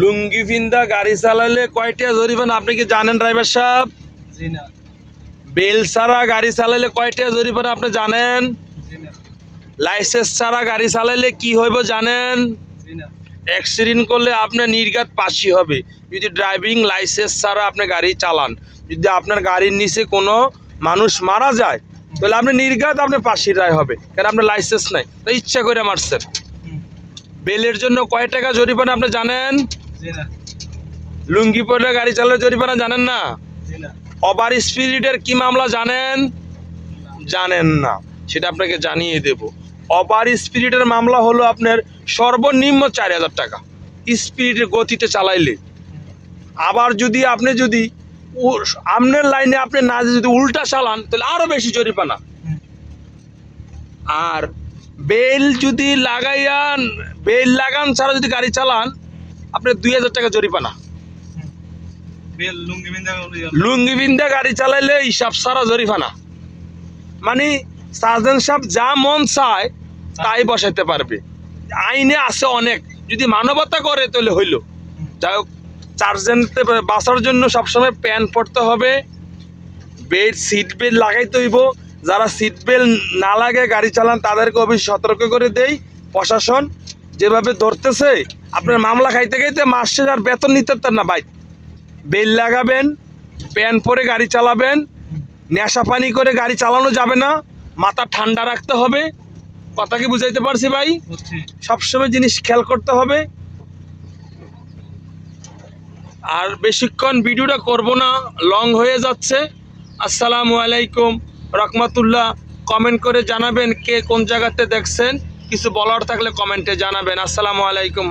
লুঙ্গি ফিন্দা গাড়ি চালালে কয়টা জরিমানা? আপনি কি জানেন ড্রাইভার সাহেব? বেল ছাড়া গাড়ি চালালে কয়টা জরিমানা আপনি জানেন? লাইসেন্স ছাড়া গাড়ি চালালে কি হইব জানেন? অ্যাক্সিডেন্ট করলে আপনার নির্ঘাত পাশি হবে। যদি ড্রাইভিং লাইসেন্স ছাড়া আপনি গাড়ি চালান যদি আপনার গাড়ির নিচে কোনো মানুষ মারা যায় তাহলে আপনি নির্ঘাত আপনি পাশির রায় হবে কারণ আপনার লাইসেন্স নাই। তো ইচ্ছা করে মারছেন। বেলের জন্য কয় টাকা জরিমানা আপনি জানেন? লুঙ্গি পরে গাড়ি চালালে জরিমানা জানেন না? ওভার স্পিরিটের কি মামলা জানেন? জানেন না। সেটা আপনাকে জানিয়ে দেব। ওভার স্পিরিটের মামলা হলো আপনার সর্বনিম্ন চার হাজার টাকা। স্পিরিটের গতিতে চালাইলে। আবার যদি আপনি যদি আপনার লাইনে আপনি না যদি উল্টা চালান তাহলে আরও বেশি জরিমানা। আর বেল যদি লাগাইয়ান বেল লাগান ছাড়া যদি গাড়ি চালান আপনি দুই হাজার টাকা জরিমানা। হুম। বেল লুঙ্গি বিন্দা গাড়ি চালাইলে হিসাব সারা জরিমানা। মানে সার্জন সাহেব যা মন চায় তাই বসাইতে পারবে। আইনে আছে অনেক। যদি মানবতা করে তাহলে হইল। যাই হোক চার্জেন্টে বাঁচার জন্য সবসময় প্যান্ট পরতে হবে। বেল্ট সিট বেল্ট লাগাইতে হইব। যারা সিট বেল্ট না লাগে গাড়ি চালান তাদেরকে অবশ্যই সতর্ক করে দেই প্রশাসন। যেভাবে ধরতেছে আপনার মামলা খাইতে খাইতে মাস শেষ আর বেতন নিতে না ভাই। বেল লাগাবেন প্যান পরে গাড়ি চালাবেন নেশা পানি করে গাড়ি চালানো যাবে না মাথা ঠান্ডা রাখতে হবে। কথা কি বুঝাইতে পারছি ভাই? সবসময় জিনিস খেয়াল করতে হবে। আর বেশিক্ষণ ভিডিওটা করব না লং হয়ে যাচ্ছে। আসসালামু আলাইকুম রহমতুল্লাহ। কমেন্ট করে জানাবেন কে কোন জায়গাতে দেখছেন। কিছু বলার থাকলে কমেন্টে জানাবেন। আসসালামু আলাইকুম।